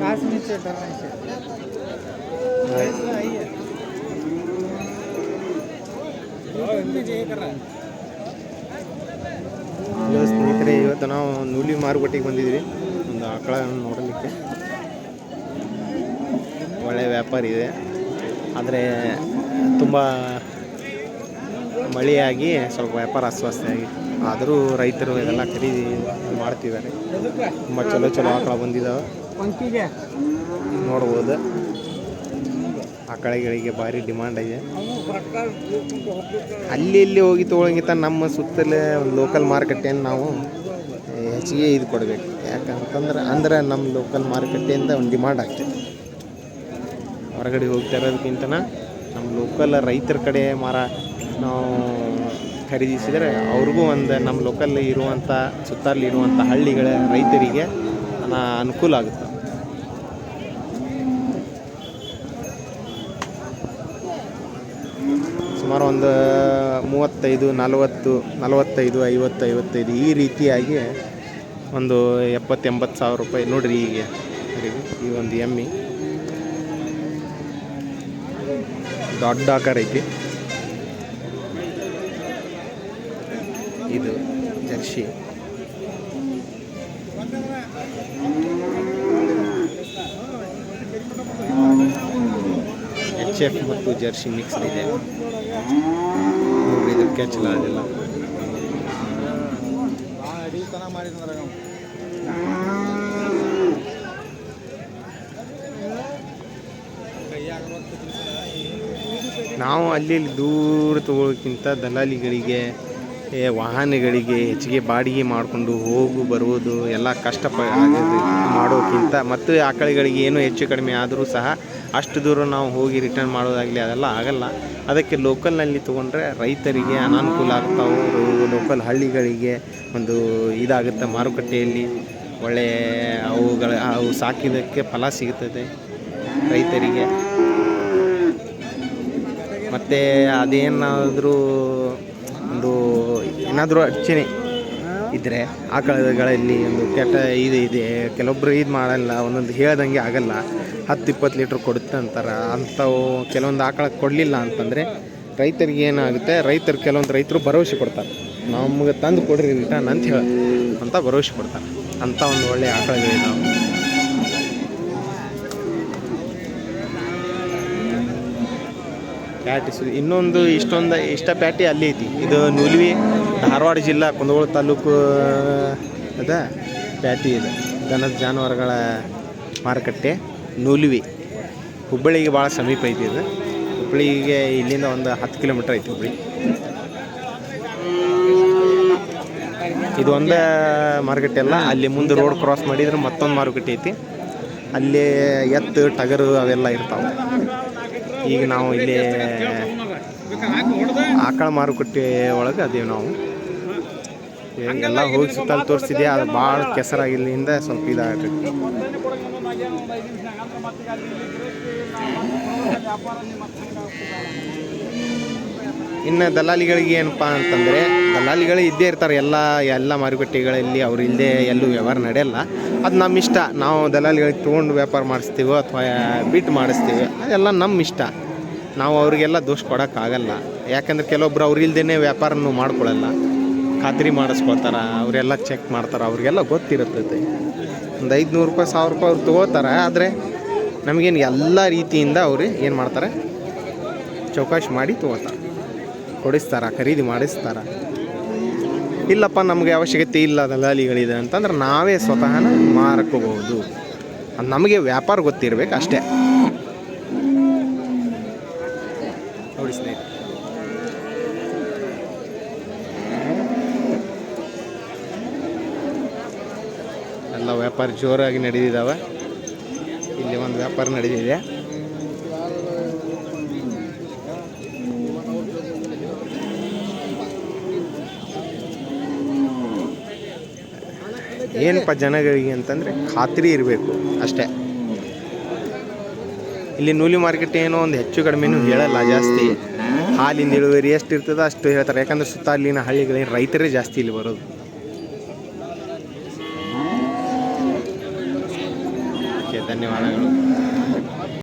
काच नीचे डरने से ऐसा ही है ಹಲೋ ಸ್ನೇಹಿತರೆ ಇವತ್ತು ನಾವು ನೂಲಿ ಮಾರುಕಟ್ಟೆಗೆ ಬಂದಿದ್ವಿ ಒಂದು ಆಕಳ ನೋಡಲಿಕ್ಕೆ ಒಳ್ಳೆಯ ವ್ಯಾಪಾರ ಇದೆ ಆದರೆ ತುಂಬ ಮಳೆಯಾಗಿ ಸ್ವಲ್ಪ ವ್ಯಾಪಾರ ಅಸ್ವಸ್ಥೆಯಾಗಿ ಆದರೂ ರೈತರು ಇದೆಲ್ಲ ಖರೀದಿ ಮಾಡ್ತಿದ್ದಾರೆ. ತುಂಬ ಚಲೋ ಚಲೋ ಆಕಳ ಬಂದಿದ್ದಾವೆ ನೋಡ್ಬೋದು. ಆಕಳಗಳಿಗೆ ಭಾರಿ ಡಿಮಾಂಡ್ ಇದೆ ಅಲ್ಲಿ ಇಲ್ಲಿ ಹೋಗಿ ತೊಗೊಳಂಗಿತ್ತ ನಮ್ಮ ಸುತ್ತಲೇ ಒಂದು ಲೋಕಲ್ ಮಾರುಕಟ್ಟೆಯನ್ನು ನಾವು ಹೆಚ್ಚಿಗೆ ಇದು ಕೊಡಬೇಕು. ಯಾಕಂತಂದ್ರೆ ಅಂದ್ರೆ ನಮ್ಮ ಲೋಕಲ್ ಮಾರುಕಟ್ಟೆಯಿಂದ ಒಂದು ಡಿಮಾಂಡ್ ಆಗ್ತದೆ. ಹೊರಗಡೆ ಹೋಗ್ತಾ ಇರೋದಕ್ಕಿಂತ ನಮ್ಮ ಲೋಕಲ್ ರೈತರ ಕಡೆ ಮಾರ ನಾವು ಖರೀದಿಸಿದರೆ ಅವ್ರಿಗೂ ಒಂದು ನಮ್ಮ ಲೋಕಲ್ ಇರುವಂಥ ಸುತ್ತಲ್ಲಿ ಇರುವಂಥ ಹಳ್ಳಿಗಳ ರೈತರಿಗೆ ಅನ- ಅನುಕೂಲ ಆಗುತ್ತೆ. ಸುಮಾರು ಒಂದು ಮೂವತ್ತೈದು, ನಲವತ್ತು, ನಲವತ್ತೈದು ಐವತ್ತು ಐವತ್ತೈದು ಈ ರೀತಿಯಾಗಿ ಒಂದು ಎಪ್ಪತ್ತೆಂಬತ್ತು ಸಾವಿರ ರೂಪಾಯಿ ನೋಡಿರಿ ಈಗ ಈ ಒಂದು ಎಮ್ಮಿ ದೊಡ್ಡ ಆಕಾರ ಐತಿ. ಇದು ಜರ್ಸಿ. ಎಚ್ ಎಫ್ ಮತ್ತು ಜರ್ಸಿ ಮಿಕ್ಸ್ ಇದೆ. ನೋಡ್ರಿ ಇದಕ್ಕೆ ಚಲೋ ಅದೆಲ್ಲ. ನಾವು ಅಲ್ಲಿ ದೂರ ತಗೊಳ್ಳೋಕ್ಕಿಂತ ದಲ್ಲಾಳಿಗಳಿಗೆ ವಾಹನಗಳಿಗೆ ಹೆಚ್ಚಿಗೆ ಬಾಡಿಗೆ ಮಾಡಿಕೊಂಡು ಹೋಗು, ಬರುವುದು ಎಲ್ಲ ಕಷ್ಟ ಪ ಮಾಡೋಕ್ಕಿಂತ ಮತ್ತು ಆಕಳುಗಳಿಗೆ ಏನು ಹೆಚ್ಚು ಕಡಿಮೆ ಆದರೂ ಸಹ ಅಷ್ಟು ದೂರ ನಾವು ಹೋಗಿ ರಿಟರ್ನ್ ಮಾಡೋದಾಗಲಿ ಅದೆಲ್ಲ ಆಗಲ್ಲ. ಅದಕ್ಕೆ ಲೋಕಲ್ನಲ್ಲಿ ತೊಗೊಂಡ್ರೆ ರೈತರಿಗೆ ಅನಾನುಕೂಲ ಆಗ್ತಾವೆ ಲೋಕಲ್ ಹಳ್ಳಿಗಳಿಗೆ ಒಂದು ಇದಾಗುತ್ತೆ ಮಾರುಕಟ್ಟೆಯಲ್ಲಿ. ಒಳ್ಳೆಯ ಅವುಗಳ, ಅವು ಸಾಕಿದ್ದಕ್ಕೆ ಫಲ ಸಿಗುತ್ತದೆ ರೈತರಿಗೆ. ಮತ್ತು ಅದೇನಾದರೂ ಒಂದು ಏನಾದರೂ ಅಡಚಣೆ ಇದ್ದರೆ ಆಕಳಗಳಲ್ಲಿ ಒಂದು ಕೆಟ್ಟ ಇದು ಇದೆ ಕೆಲವೊಬ್ಬರು ಇದು ಮಾಡಲ್ಲ, ಒಂದೊಂದು ಹೇಳ್ದಂಗೆ ಆಗಲ್ಲ. ಹತ್ತು ಇಪ್ಪತ್ತು ಲೀಟ್ರ್ ಕೊಡುತ್ತೆ ಅಂತಾರೆ. ಅಂಥವು ಕೆಲವೊಂದು ಆಕಳ ಕೊಡಲಿಲ್ಲ ಅಂತಂದರೆ ರೈತರಿಗೆ ಏನಾಗುತ್ತೆ? ರೈತರು ಕೆಲವೊಂದು ರೈತರು ಭರವಸೆ ಕೊಡ್ತಾರೆ. ನಮಗೆ ತಂದು ಕೊಡ್ರಿ ರಿಟರ್ನ್ ಅಂತ ಹೇಳಿ ಅಂತ ಭರವಸೆ ಕೊಡ್ತಾರೆ. ಅಂಥ ಒಂದು ಒಳ್ಳೆಯ ಪ್ಯಾಟಿ ಪ್ಯಾಟಿಸ್ ಇನ್ನೊಂದು ಇಷ್ಟೊಂದು ಇಷ್ಟ ಪ್ಯಾಟಿ ಅಲ್ಲಿ ಐತಿ. ಇದು ನೂಲ್ವಿ. ಧಾರವಾಡ ಜಿಲ್ಲಾ ಕುಂದಗೋಳ ತಾಲೂಕು ಅದ, ಪ್ಯಾಟಿ ಇದೆ. ದನದ ಜಾನುವಾರುಗಳ ಮಾರುಕಟ್ಟೆ, ನೂಲುವಿ. ಹುಬ್ಬಳ್ಳಿಗೆ ಭಾಳ ಸಮೀಪ ಐತಿ ಇದು. ಹುಬ್ಬಳ್ಳಿಗೆ ಇಲ್ಲಿಂದ ಒಂದು ಹತ್ತು ಕಿಲೋಮೀಟ್ರ್ ಐತಿ ಹುಬ್ಬಳ್ಳಿ. ಇದು ಒಂದೇ ಮಾರುಕಟ್ಟೆ ಅಲ್ಲ, ಅಲ್ಲಿ ಮುಂದೆ ರೋಡ್ ಕ್ರಾಸ್ ಮಾಡಿದ್ರೆ ಮತ್ತೊಂದು ಮಾರುಕಟ್ಟೆ ಐತಿ. ಅಲ್ಲಿ ಎತ್ತು, ಟಗರು ಅವೆಲ್ಲ ಇರ್ತಾವೆ. ಈಗ ನಾವು ಇಲ್ಲಿ ಆಕಳ ಮಾರುಕಟ್ಟೆ ಒಳಗೆ ಅದೇವು ನಾವು. ಎಲ್ಲ ಹೋಗಿ ಸುತ್ತಲ್ಲಿ ತೋರಿಸಿದೆ ಅದು ಭಾಳ ಕೆಸರಾಗಿಲ್ಲಿಂದ ಸ್ವಲ್ಪ ಇದಾಗತ್ತೆ. ಇನ್ನು ದಲ್ಲಾಳಿಗಳಿಗೆ ಏನಪ್ಪ ಅಂತಂದರೆ ದಲ್ಲಾಳಿಗಳು ಇದ್ದೇ ಇರ್ತಾರೆ. ಎಲ್ಲ ಎಲ್ಲ ಮಾರುಕಟ್ಟೆಗಳಲ್ಲಿ ಅವ್ರು ಇಲ್ಲದೆ ಎಲ್ಲೂ ವ್ಯವಹಾರ ನಡೆಯಲ್ಲ. ಅದು ನಮ್ಮ ಇಷ್ಟ. ನಾವು ದಲ್ಲಾಳಿಗಳಿಗೆ ತೊಗೊಂಡು ವ್ಯಾಪಾರ ಮಾಡಿಸ್ತೀವೋ ಅಥವಾ ಬಿಟ್ಟು ಮಾಡಿಸ್ತೀವಿ ಅದೆಲ್ಲ ನಮ್ಮ ಇಷ್ಟ. ನಾವು ಅವರಿಗೆಲ್ಲ ದೋಷ ಕೊಡೋಕ್ಕಾಗಲ್ಲ. ಯಾಕಂದ್ರೆ ಕೆಲವೊಬ್ರು ಅವ್ರು ಇಲ್ಲದೇ ವ್ಯಾಪಾರನೂ ಮಾಡ್ಕೊಳ್ಳಲ್ಲ. ಖಾತ್ರಿ ಮಾಡಿಸ್ಕೊಳ್ತಾರೆ ಅವರೆಲ್ಲ ಚೆಕ್ ಮಾಡ್ತಾರೆ, ಅವ್ರಿಗೆಲ್ಲ ಗೊತ್ತಿರುತ್ತೈತೆ ಒಂದು ಐದುನೂರು ರೂಪಾಯಿ, ಸಾವಿರ ರೂಪಾಯಿ ಅವ್ರು ತೊಗೋತಾರೆ, ಆದರೆ ನಮಗೇನು ಎಲ್ಲ ರೀತಿಯಿಂದ ಅವರು ಏನು ಮಾಡ್ತಾರೆ? ಚೌಕಾಶಿ ಮಾಡಿ ತೊಗೋತಾರೆ. ಕೊಡಿಸ್ತಾರೆ, ಖರೀದಿ ಮಾಡಿಸ್ತಾರ. ಇಲ್ಲಪ್ಪ, ನಮಗೆ ಅವಶ್ಯಕತೆ ಇಲ್ಲ ದಲ್ಲಾಳಿಗಳಿದೆ ಅಂತಂದ್ರೆ ನಾವೇ ಸ್ವತಃನ ಮಾರಕೋಬಹುದು. ನಮಗೆ ವ್ಯಾಪಾರ ಗೊತ್ತಿರಬೇಕು ಅಷ್ಟೇ ನೋಡಿ ಸ್ನೇಹಿತರೆ ಎಲ್ಲ ವ್ಯಾಪಾರ ಜೋರಾಗಿ ನಡೆದಿದ್ದಾವೆ ಇಲ್ಲಿ ಒಂದು ವ್ಯಾಪಾರ ನಡೆದಿದೆ. ಏನಪ್ಪ ಜನಗಳಿಗೆ ಅಂತಂದರೆ ಖಾತ್ರಿ ಇರಬೇಕು ಅಷ್ಟೇ. ಇಲ್ಲಿ ನೂಲಿ ಮಾರ್ಕೆಟ್ ಏನೋ ಒಂದು ಹೆಚ್ಚು ಕಡಿಮೆನೂ ಹೇಳಲ್ಲ ಜಾಸ್ತಿ. ಹಾಲಿಂದ ಇಳುವರಿ ಎಷ್ಟು ಇರ್ತದೆ ಅಷ್ಟು ಹೇಳ್ತಾರೆ. ಯಾಕಂದ್ರೆ ಸುತ್ತ ಅಲ್ಲಿನ ಹಳ್ಳಿಗಳೇನು ರೈತರೇ ಜಾಸ್ತಿ ಇಲ್ಲಿ ಬರೋದು. ಧನ್ಯವಾದಗಳು